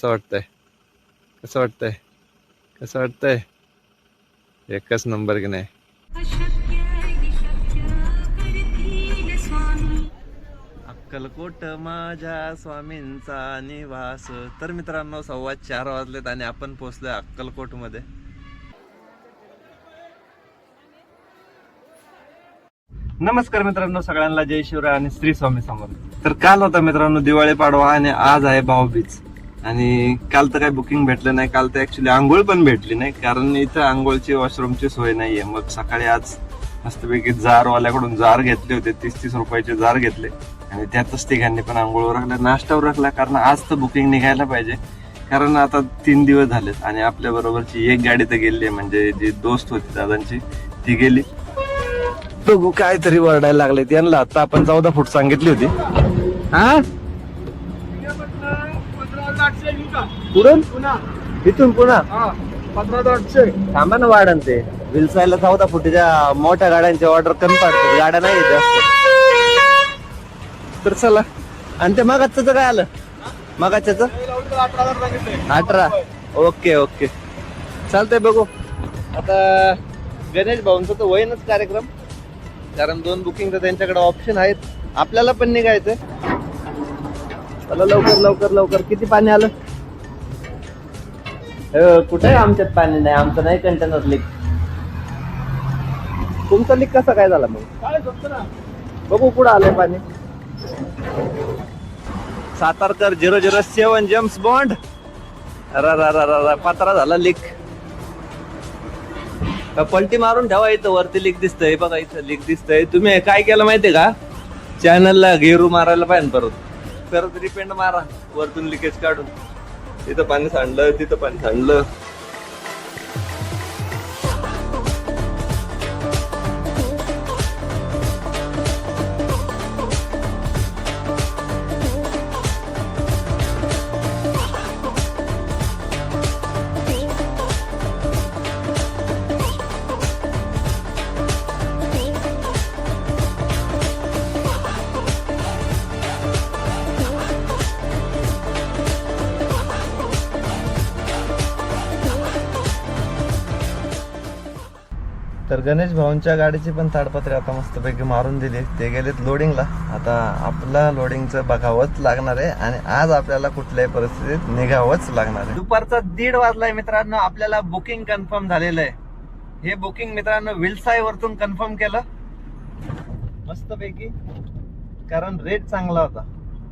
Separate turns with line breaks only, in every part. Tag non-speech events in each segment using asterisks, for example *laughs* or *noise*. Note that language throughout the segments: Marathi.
कसं वाटतंय? कसं वाटतंय? कसं वाटतंय? एकच नंबर की नाही? अक्कलकोट माझ्या स्वामींचा निवास. तर मित्रांनो सव्वा चार वाजलेत आणि आपण पोहोचलोय अक्कलकोटमध्ये नमस्कार मित्रांनो सगळ्यांना जय शिवराय आणि श्री स्वामी समर्थ. तर काल होता मित्रांनो दिवाळी पाडवा आणि आज आहे भाऊबीज. आणि काल तर काही बुकिंग भेटलं नाही. काल तर ऍक्च्युली आंघोळ पण भेटली नाही कारण इथं आंघोळची वॉशरूमची सोय नाहीये. मग सकाळी आज मस्तपैकी जारवाल्याकडून जार घेतले होते तीस तीस रुपयाचे जार घेतले. आणि त्यातच तिघांनी पण आंघोळ राखल्या नाश्त्यावर राखला कारण आज तर बुकिंग निघायला पाहिजे. कारण आता तीन दिवस झालेत आणि आपल्या बरोबरची एक गाडी तर गेली आहे म्हणजे जी दोस्त होती दादांची ती गेली. बघू काहीतरी वरडायला लागले त्यांना आता आपण चौदा फूट सांगितली होती. हा? इथून पुन्हा? थांबा ना वाढन ते विलसायला चौदा फुटीच्या मोठ्या गाड्यांची ऑर्डर कमी पडतात. गाड्या नाही जास्त. तर चला. आणि ते मगाच काय आलं? मगाच्याच अठरा. Okay okay. चालतंय बघू. आता गणेश भाऊंचा तर होईनच कार्यक्रम. कारण दोन बुकिंग तर त्यांच्याकडे ऑप्शन आहेत. आपल्याला पण निघायचंय. चला लवकर लवकर लवकर. किती पाणी आलं? अ, कुठे आमच्यात पाणी नाही आमचं नाही कंटेनर लीक तुमचा लीक कसा काय झाला मग? बघू कुठं आलंय पाणी. सातारकर zero zero seven James Bond. अरा रा रा रा रा पत्रा झाला लीक पलटी मारून ठेवा इथं वरती लीक दिसतंय. बघा इथं लीक दिसतंय. तुम्ही काय केलं माहितीये का? चॅनलला घेरू मारायला पाहिजे परत. परत रिपेंड मारा. वरतून लिकेज काढून. तिथं पाणी सांडलं तिथं पाणी सांडलं. गणेश भाऊंच्या गाडीची पण ताडपत्री आता मस्तपैकी मारून दिली. ते गेलेत लोडिंगला आता आपला लोडिंगचं बघावंच लागणार आहे आणि आज आपल्याला कुठल्याही परिस्थितीत निघावंच लागणार आहे. दुपारचा दीड वाजलाय मित्रांनो. आपल्याला बुकिंग कन्फर्म झालेलं आहे. हे बुकिंग मित्रांनो विलसाई वरतून कन्फर्म केलं. मस्तपैकी. कारण रेट चांगला होता.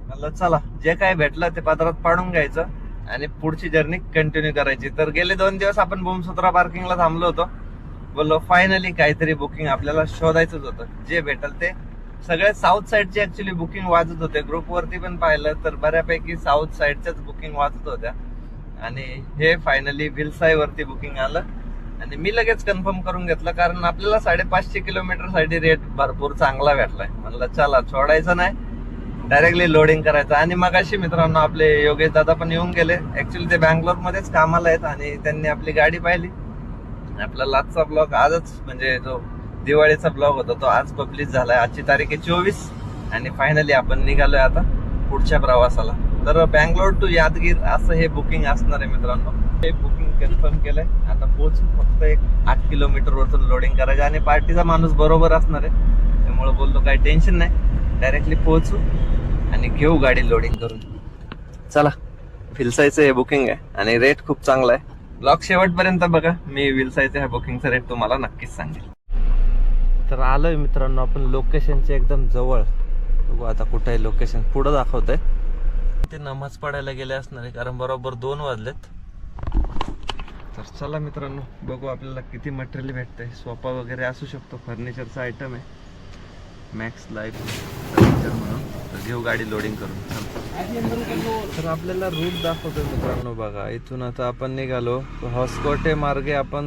म्हणलं चला जे काय भेटलं ते पदरात पाडून घ्यायचं आणि पुढची जर्नी कंटिन्यू करायची. तर गेले दोन दिवस आपण बोमसुत्रा पार्किंगला थांबलो होतो. बोललो फायनली काहीतरी बुकिंग आपल्याला शोधायचंच होतं. जे भेटल ते. सगळे साऊथ साईडची ऍक्च्युली बुकिंग वाजत होते. ग्रुपवरती पण पाहिलं तर बऱ्यापैकी साऊथ साईडच्याच बुकिंग वाजत होत्या. आणि हे फायनली विलसाई वरती बुकिंग आलं. आणि मी लगेच कन्फर्म करून घेतलं कारण आपल्याला साडेपाचशे किलोमीटरसाठी रेट भरपूर चांगला भेटलाय. म्हणलं चला सोडायचं नाही. डायरेक्टली लोडिंग करायचं. आणि मगाशी मित्रांनो आपले योगेश दादा पण येऊन गेले. ऍक्च्युली ते बँगलोर मध्येच कामाला आहेत आणि त्यांनी आपली गाडी पाहिली. आपला लाचचा ब्लॉग आजच म्हणजे जो दिवाळीचा ब्लॉग होता तो आज पब्लिश झालाय. आजची तारीख आहे चोवीस आणि फायनली आपण निघालोय आता पुढच्या प्रवासाला. तर बँगलोर टू यादगीर असं हे बुकिंग असणार आहे मित्रांनो. हे बुकिंग कन्फर्म केलंय. आता पोच फक्त एक आठ किलोमीटर वरतून लोडिंग करायचं आणि पार्टीचा माणूस बरोबर असणार आहे. त्यामुळे बोललो काही टेन्शन नाही. डायरेक्टली पोहोचू आणि घेऊ गाडी लोडिंग करून. चला फिलसायचं हे बुकिंग आहे आणि रेट खूप चांगला आहे. ब्लॉग शेवटपर्यंत बघा. मी विलसायचं ह्या बुकिंगचा रेट तुम्हाला नक्कीच सांगेल. तर आलोय मित्रांनो आपण लोकेशनच्या एकदम जवळ. बघू आता कुठं आहे लोकेशन पुढं दाखवतंय. ते नमाज पडायला गेले असणार आहे कारण बरोबर दोन वाजलेत. तर चला मित्रांनो बघू आपल्याला किती मटेरियल भेटतंय. सोफा वगैरे असू शकतो फर्निचरचा आयटम आहे. मॅक्स लाईफ फर्निचर म्हणून. तर घेऊ गाडी लोडिंग करून. तर आपल्याला रूट दाखवतोय मित्रांनो बघा. इथून आता आपण निघालो. हॉस्कोटे मार्गे आपण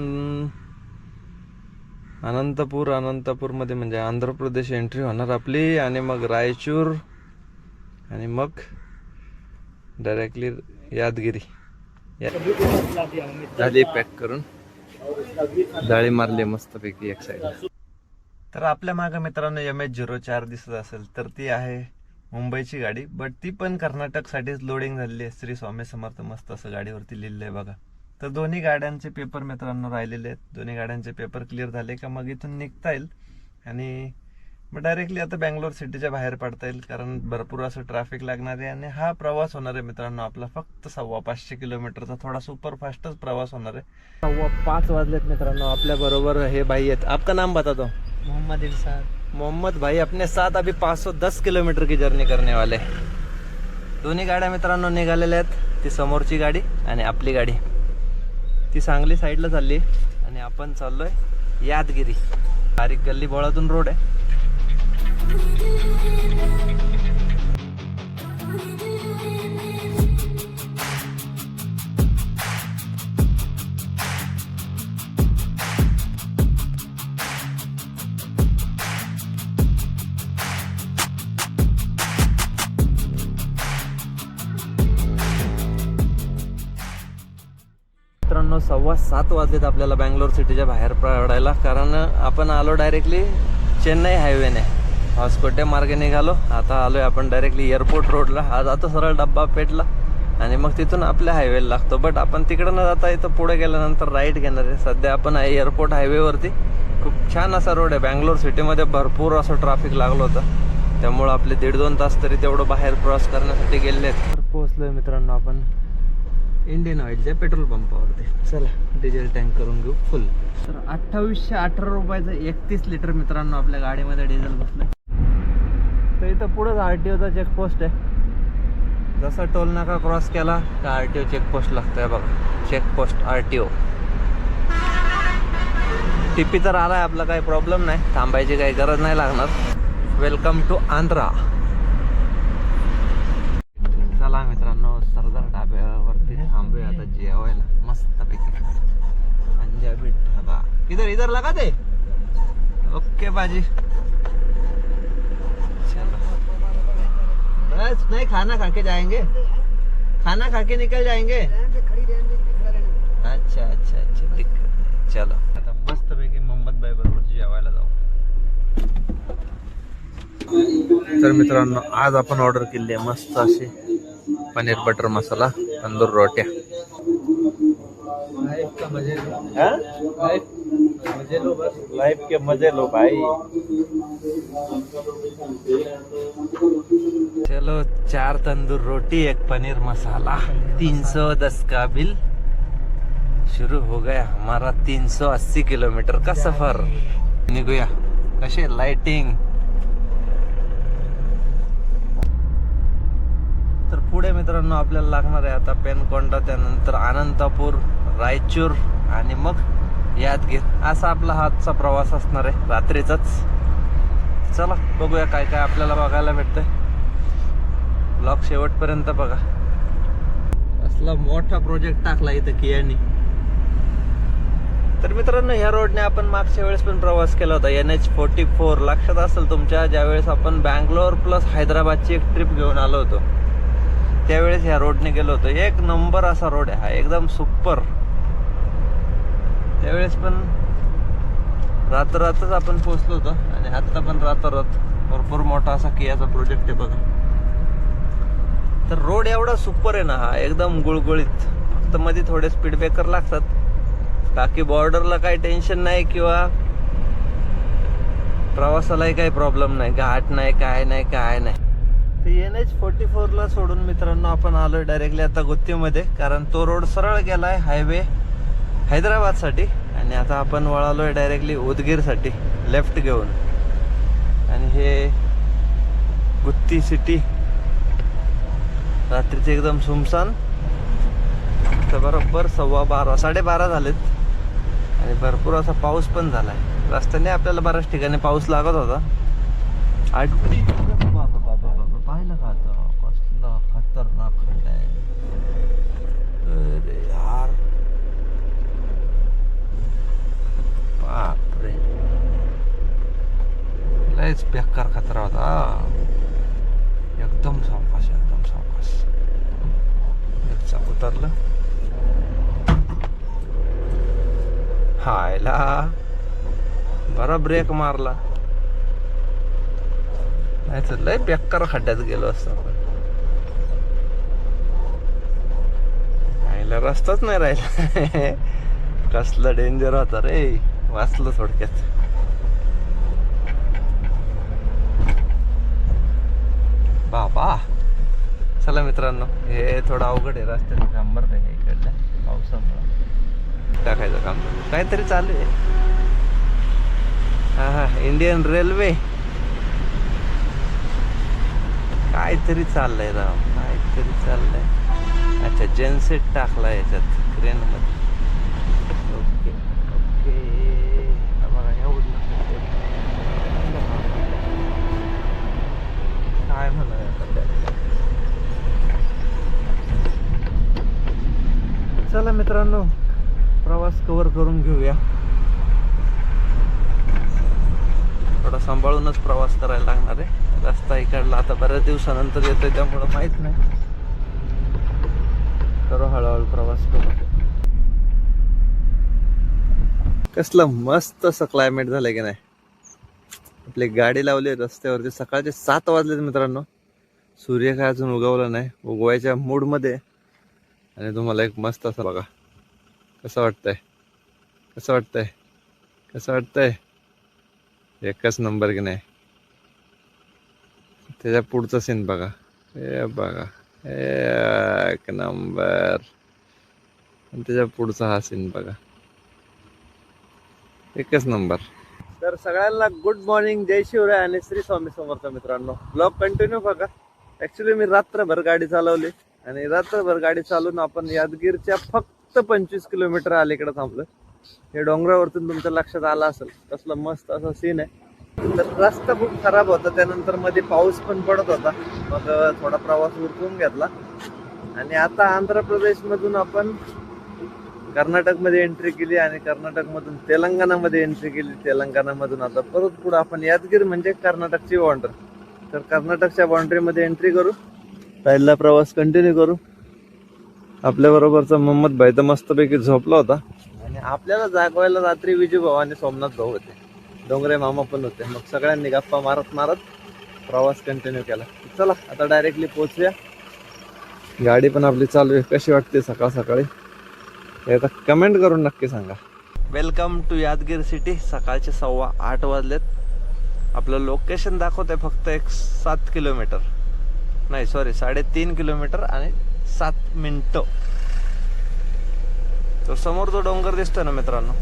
अनंतपूर अनंतपूरमध्ये म्हणजे आंध्र प्रदेश एंट्री होणार आपली आणि मग रायचूर आणि मग डायरेक्टली यादगिरी. झाली पॅक करून. जाळी मारली मस्तपैकी एक साईड तर आपल्या मागे मित्रांनो एम एच झिरो चार दिसत असेल तर ती आहे मुंबईची गाडी बट ती पण कर्नाटकसाठीच लोडिंग झालेली आहे. श्री स्वामी समर्थ मस्त असं गाडीवरती लिहिलंय बघा. तर दोन्ही गाड्यांचे पेपर मित्रांनो राहिलेले आहेत. दोन्ही गाड्यांचे पेपर क्लिअर झाले का मग इथून निघता येईल. आणि मग डायरेक्टली आता बँगलोर सिटीच्या बाहेर पडता येईल कारण भरपूर असं ट्रॅफिक लागणार आहे आणि हा प्रवास होणार आहे मित्रांनो. आपला फक्त सव्वा पाचशे किलोमीटरचा थोडा सुपर फास्टच प्रवास होणार आहे. सव्वा पाच वाजलेत मित्रांनो. आपल्या बरोबर हे बाई आहेत. आपका नाम बता दो
मोहम्मद इरसाद
मोहम्मद भाई अपने साथ अभी 510 किलोमीटर की जर्नी करने वाले दोन्ही गाड्या मित्रांनो निघालेल्या आहेत. ती समोरची गाडी आणि आपली गाडी. ती सांगली साईडला चालली आणि आपण चाललोय यादगिरी. बारीक गल्ली बोळातून रोड आहे. मित्रांनो सव्वा सात वाजलेत आपल्याला बँगलोर सिटीच्या बाहेर पडायला. कारण आपण आलो डायरेक्टली चेन्नई हायवेने हॉस्कोटे मार्गे निघालो. आता आलोय आपण डायरेक्टली एअरपोर्ट रोडला हा जातो सरळ डब्बा पेटला. आणि मग तिथून आपल्या हायवेला लागतो. बट आपण तिकडं न जाता इथं पुढे गेल्यानंतर राईट घेणार आहे. सध्या आपण आहे एअरपोर्ट हायवेवरती खूप छान असा रोड आहे. बँगलोर सिटीमध्ये भरपूर असं ट्रॅफिक लागलं होतं. त्यामुळं आपले दीड दोन तास तरी तेवढं बाहेर क्रॉस करण्यासाठी गेले आहेत. पोहोचलोय मित्रांनो आपण. इंडियन ऑइलच्या पेट्रोल पंपावरती चला. डिझेल टँक करून घेऊ फुल तर अठ्ठावीसशे अठरा रुपयाचं एकतीस लिटर मित्रांनो आपल्या गाडीमध्ये डिझेल बसलं तर इथं पुढंच आर टी ओचा चेकपोस्ट आहे. जसा टोल नाका क्रॉस केला का आर टी ओ चेकपोस्ट लागतोय बघा. Checkpost R T O TP तर आलाय आपला काही प्रॉब्लेम नाही. थांबायची काही गरज नाही लागणार. वेलकम टू आंध्रा चला मित्रांनो सरदार थांबूया आता जेवायला मस्त पैकी. पंजाबी ढाबा इधर इधर लगा दे. ओके बाजी. चलो. बस नहीं खाना खा के जाएंगे. खाना खा के निकल जाएंगे. अच्छा अच्छा अच्छा दिक्कत नाही. चलो. आता मस्त पैकी मोहम्मद भाई बरोबर जेवायला जाऊ. तर मित्रांनो आज आपण ऑर्डर केली आहे मस्त अशी पनीर बटर मसाला तंदूर रोट्या.
लाइफ का मजे लो।
हाँ?
लाइफ मजे लो बस।
लाइफ के मजे लो भाई। चलो चार तंदूर रोटी एक पनीर मसाला। तीन सौ दस का बिल। शुरू हो गया हमारा तीन सौ अस्सी किलोमीटर का सफर। निघूया। कसे? लाइटिंग तर पुढे मित्रांनो आपल्याला लागणार आहे आता पेनकोंडा त्यानंतर अनंतापूर रायचूर आणि मग यादगीर असा आपला हातचा प्रवास असणार आहे रात्रीचाच. चला बघूया काय काय आपल्याला बघायला भेटतंय. ब्लॉक शेवटपर्यंत बघा. असला मोठा प्रोजेक्ट टाकला इथं कियानी तर मित्रांनो ह्या रोडने आपण मागच्या वेळेस पण प्रवास केला होता. एन एच फोर्टी फोर लक्षात असेल तुमच्या ज्यावेळेस आपण बँगलोर प्लस हैदराबादची एक ट्रिप घेऊन आलो होतो. त्यावेळेस ह्या रोडने गेलो होतो. एक नंबर असा रोड आहे. हा एकदम सुपर त्यावेळेस पण रातरातच आपण पोहोचलो होतो. आणि आत्ता पण रातरात भरपूर मोठा असा कियाचा प्रोजेक्ट आहे बघा. तर रोड एवढा सुपर आहे ना हा एकदम गुळगुळीत. फक्त मध्ये थोडे स्पीड ब्रेकर लागतात. बाकी बॉर्डरला काही टेन्शन नाही किंवा प्रवासालाही काही प्रॉब्लेम नाही. घाट नाही काय नाही काय नाही. ते एन एच फोर्टी फोरला सोडून मित्रांनो आपण आलोय डायरेक्टली आता गुत्तीमध्ये. कारण तो रोड सरळ गेलाय हायवे हैदराबादसाठी. आणि आता आपण वळालो आहे डायरेक्टली उदगीरसाठी लेफ्ट घेऊन. आणि हे गुत्ती सिटी रात्रीचे एकदम सुमसान तर बरोबर सव्वा बारा साडेबारा झालेत. आणि भरपूर असा पाऊस पण झाला आहे रस्त्याने आपल्याला बऱ्याच ठिकाणी पाऊस लागत होता. आठ पाहिलं का आता? कसला खतरनाक खड्डा आहे. अरे यार. बापरे. लयच बेकार खतरा होता. एकदम सावकाश एकदम सावकाश. एक चाक उतरलं. हायला. बरा ब्रेक मारला. नाही तर लय बेकार खड्ड्यात गेलो असतो आपण. आईला रस्ताच नाही राहिला. *laughs* कसलं डेंजर होता रे. वाचलं थोडक्यात. बाबा. चला मित्रांनो हे थोडं अवघड आहे रस्त्याचं काम बरं आहे इकडल्या पावसामुळं. टाकायचं काम. काहीतरी चालू आहे. हा हा इंडियन रेल्वे. काहीतरी चाललंय राव काहीतरी चाललंय. अच्छा जेनसेट टाकला याच्यात क्रेन मध्ये ओके ओके हा बघा एवढं काय म्हणा चला मित्रांनो प्रवास कवर करून घेऊया. थोडा सांभाळूनच प्रवास करायला लागणार आहे. रस्ता इकडला आता बऱ्याच दिवसानंतर येतोय त्यामुळं माहीत नाही. करू हळूहळू प्रवास करू. कसलं मस्त असं क्लायमेट झालंय की नाही. आपली गाडी लावली रस्त्यावरती. सकाळचे सात वाजलेत मित्रांनो. सूर्य काय अजून उगवला नाही. उगवायच्या मूडमध्ये आणि तुम्हाला एक मस्त असं बघा. कसं वाटतंय? कसं वाटतंय? कसं वाटतंय? एकच नंबर की नाही? त्याच्या पुढचा सीन बघा. हे बघा. एक नंबर. आणि त्याच्या पुढचा हा सीन बघा. एकच नंबर. तर सगळ्यांना गुड मॉर्निंग जय शिवराय आणि श्री स्वामी समर्थ मित्रांनो. ब्लॉग कंटिन्यू बघा. ऍक्च्युली मी रात्रभर गाडी चालवली. आणि रात्रभर गाडी चालवून आपण यादगीरच्या फक्त पंचवीस किलोमीटर अलीकडे थांबलो हे डोंगरावरतून तुमच्या लक्षात आलं असेल कसलं मस्त असा सीन आहे. तर रस्ता खूप खराब होता त्यानंतरमध्ये पाऊस पण पडत होता. मग थोडा प्रवास उरकून घेतला. आणि आता आंध्र प्रदेश मधून आपण कर्नाटकमध्ये एंट्री केली आणि कर्नाटक मधून तेलंगणामध्ये एंट्री केली. तेलंगणा मधून आता परत पुढे आपण यादगीर म्हणजे कर्नाटकची बाउंड्री तर कर्नाटकच्या बाउंड्री मध्ये एंट्री करू. पहिला प्रवास कंटिन्यू करू. आपल्या बरोबरचा मोहम्मद भाई तर मस्तपैकी झोपला होता. आणि आपल्याला जागवायला रात्री विजू भाऊ आणि सोमनाथ भाऊ होते. डोंगरे मामा पण होते. मग सगळ्यांनी गप्पा मारत मारत प्रवास कंटिन्यू केला. चला आता डायरेक्टली पोहोचूया. गाडी पण आपली चालू आहे. कशी वाटते सकाळ सकाळी? आता कमेंट करून नक्की सांगा. वेलकम टू यादगीर सिटी सकाळचे सव्वा आठ वाजलेत. आपलं लोकेशन दाखवतंय फक्त एक सात किलोमीटर. नाही सॉरी साडेतीन किलोमीटर आणि सात मिनटं. तो समोर जो डोंगर दिसतो ना मित्रांनो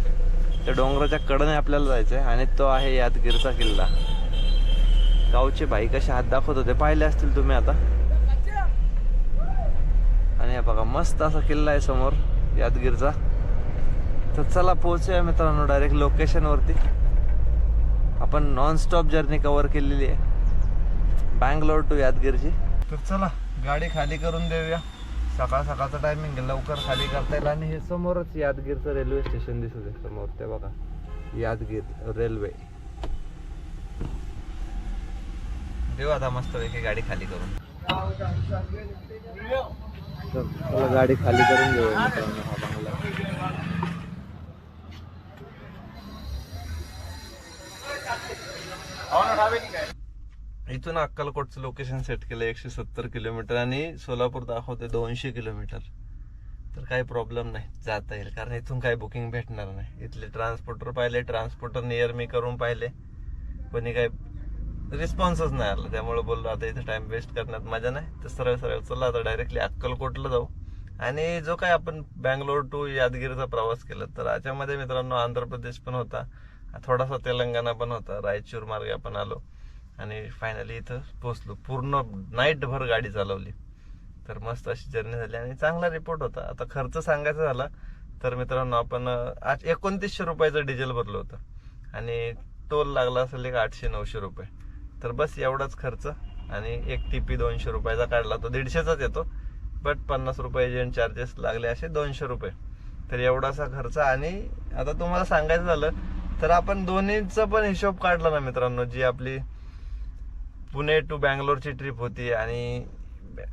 त्या डोंगराच्या कडने आपल्याला जायचं आहे आणि तो आहे यादगीरचा किल्ला. गावचे भाई कसे हात दाखवत होते पाहिले असतील तुम्ही आता? आणि हे बघा मस्त असा किल्ला आहे समोर यादगीरचा. तर चला पोहोचूया मित्रांनो डायरेक्ट लोकेशनवरती आपण नॉन स्टॉप जर्नी कव्हर केलेली आहे. बँगलोर टू यादगीरची. तर चला गाडी खाली करून देऊया. सकाळ सकाळचा टायमिंग लवकर खाली करता येईल. आणि हे समोरच यादगीरचं रेल्वे स्टेशन दिसत आहे समोर ते बघा. यादगीर रेल्वे देऊ आता मस्त पैकी गाडी खाली करून. तर चला गाडी खाली करून घेऊया मित्रांनो हा बंगला. हो इथून अक्कलकोटचं लोकेशन सेट केलं एकशे सत्तर किलोमीटर आणि सोलापूर दाखवते दोनशे किलोमीटर तर काही प्रॉब्लेम नाही जाता येईल. कारण इथून काही बुकिंग भेटणार नाही. इथले ट्रान्सपोर्टर पाहिले ट्रान्सपोर्टर नियर मी करून पाहिले. कोणी काही रिस्पॉन्सच नाही आला. त्यामुळे बोललो आता इथे टाइम वेस्ट करण्यात मजा नाही. तर सरळ सरळ चला आता डायरेक्टली अक्कलकोटला जाऊ. आणि जो काय आपण बँगलोर टू यादगिरीचा प्रवास केला तर याच्यामध्ये मित्रांनो आंध्र प्रदेश पण होता थोडासा तेलंगणा पण होता रायचूर मार्गे आपण आलो. आणि फायनली इथं पोचलो पूर्ण नाईटभर गाडी चालवली. तर मस्त अशी जर्नी झाली आणि चांगला रिपोर्ट होता. आता खर्च सांगायचा झाला तर मित्रांनो आपण आज एकोणतीसशे रुपयाचं डिझेल भरलं होतं. आणि टोल लागला असेल एक आठशे नऊशे रुपये. तर बस एवढाच खर्च आणि एक टी पी दोनशे रुपयाचा काढला तो दीडशेचाच येतो. बट पन्नास रुपये एजंट चार्जेस लागले असे दोनशे रुपये. तर एवढासा खर्च आणि आता तुम्हाला सांगायचं झालं तर आपण दोन्हीचं पण हिशोब काढला ना मित्रांनो जी आपली पुणे टू बँगलोरची ट्रिप होती आणि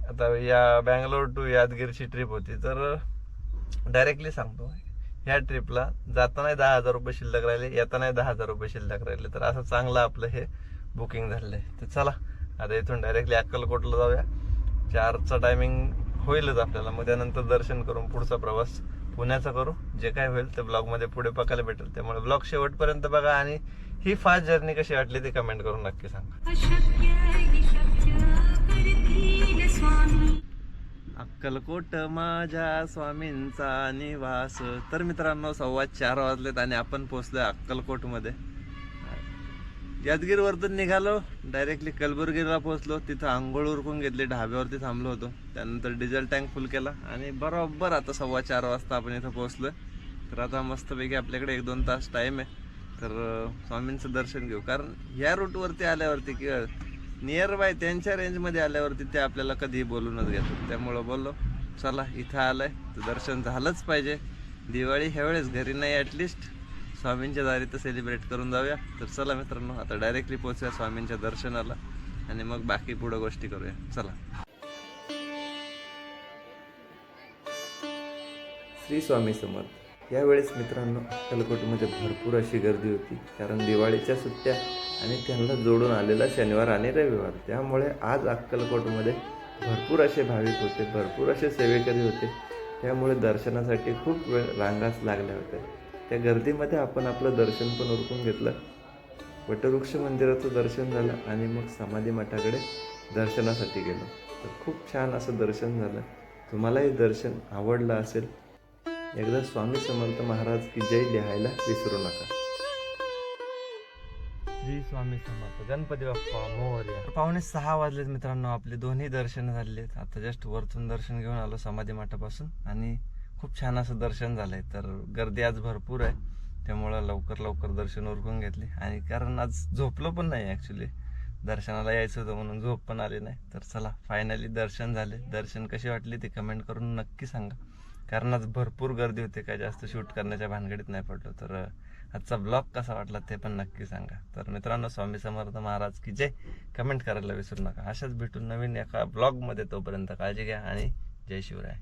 आता या बँगलोर टू यादगीरची ट्रिप होती. तर डायरेक्टली सांगतो ह्या ट्रिपला जाताना दहा हजार रुपये शिल्लक राहिले येतानाही दहा हजार रुपये शिल्लक राहिले. तर असं चांगलं आपलं हे बुकिंग झालेलं आहे तर चला आता इथून डायरेक्टली अक्कलकोटला जाऊया. चारचा टायमिंग होईलच आपल्याला. मग त्यानंतर दर्शन करून पुढचा प्रवास पुण्याचा करू. जे काय होईल ते ब्लॉगमध्ये पुढे बघायला भेटेल. त्यामुळे ब्लॉग शेवटपर्यंत बघा आणि ही फास्ट जर्नी कशी वाटली ती कमेंट करून नक्की सांगा.
अशक्य हि शक्य करतील स्वामी.
अक्कलकोट माझ्या स्वामींचा निवास. तर मित्रांनो सव्वा चार वाजलेत आणि आपण पोहोचलोय अक्कलकोटमध्ये. यादगीरवरतून निघालो डायरेक्टली कलबुर्गीला पोहोचलो. तिथं आंघोळ उरकून घेतली ढाब्यावरती थांबलो होतो. त्यानंतर डिझेल टँक फुल केला आणि बरोबर आता सव्वा चार वाजता आपण इथं पोहोचलोय. तर आता मस्तपैकी आपल्याकडे एक दोन तास टाईम आहे. तर स्वामींचं दर्शन घेऊ. कारण ह्या रूटवरती आल्यावरती किंवा नियर बाय त्यांच्या रेंजमध्ये आल्यावरती ते आपल्याला कधीही बोलूनच घेतात. त्यामुळं बोललो चला इथं आलंय. तर दर्शन झालंच पाहिजे. दिवाळी ह्यावेळेस घरी नाही ॲटलिस्ट स्वामींच्या दारी तर सेलिब्रेट करून जाऊया. तर चला मित्रांनो आता डायरेक्टली पोहोचूया स्वामींच्या दर्शनाला आणि मग बाकी पुढं गोष्टी करूया. चला. श्री स्वामी समर्थ. यावेळेस मित्रांनो अक्कलकोटमध्ये भरपूर अशी गर्दी होती. कारण दिवाळीच्या सुट्ट्या आणि त्यांना जोडून आलेला शनिवार आणि रविवार. त्यामुळे आज अक्कलकोटमध्ये भरपूर असे भाविक होते भरपूर असे सेवेकरी होते. त्यामुळे दर्शनासाठी खूप वेळ रांगाच लागल्या होत्या. त्या गर्दीमध्ये आपण आपलं दर्शन पण उरकून घेतलं. वटवृक्ष मंदिराचं दर्शन झालं आणि मग समाधी मठाकडे दर्शनासाठी गेलो. तर खूप छान असं दर्शन झालं. तुम्हालाही दर्शन आवडलं असेल एकदा स्वामी समर्थ महाराज की जय लिहायला विसरू नका. श्री स्वामी समर्थ गणपती बाप्पा मोर्या. पावणे सहा वाजलेत मित्रांनो आपले दोन्ही दर्शन झालेत. आता जस्ट वरतून दर्शन घेऊन आलो समाधी माठापासून आणि खूप छान असं दर्शन झालंय. तर गर्दी आज भरपूर आहे त्यामुळं लवकर लवकर दर्शन उरकून घेतले. आणि कारण आज झोपलो पण नाही ॲक्च्युली दर्शनाला यायचं होतं म्हणून झोप पण आली नाही. तर चला फायनली दर्शन झाले. दर्शन कशी वाटली ते कमेंट करून नक्की सांगा. कारण आज भरपूर गर्दी होते काय जास्त शूट करण्याच्या भानगडीत नाही पडलो. तर आजचा ब्लॉग कसा वाटला ते पण नक्की सांगा. तर मित्रांनो स्वामी समर्थ महाराज की जय कमेंट करायला विसरू नका. अशाच भेटून नवीन एका ब्लॉगमध्ये तोपर्यंत काळजी घ्या आणि जय शिवराय.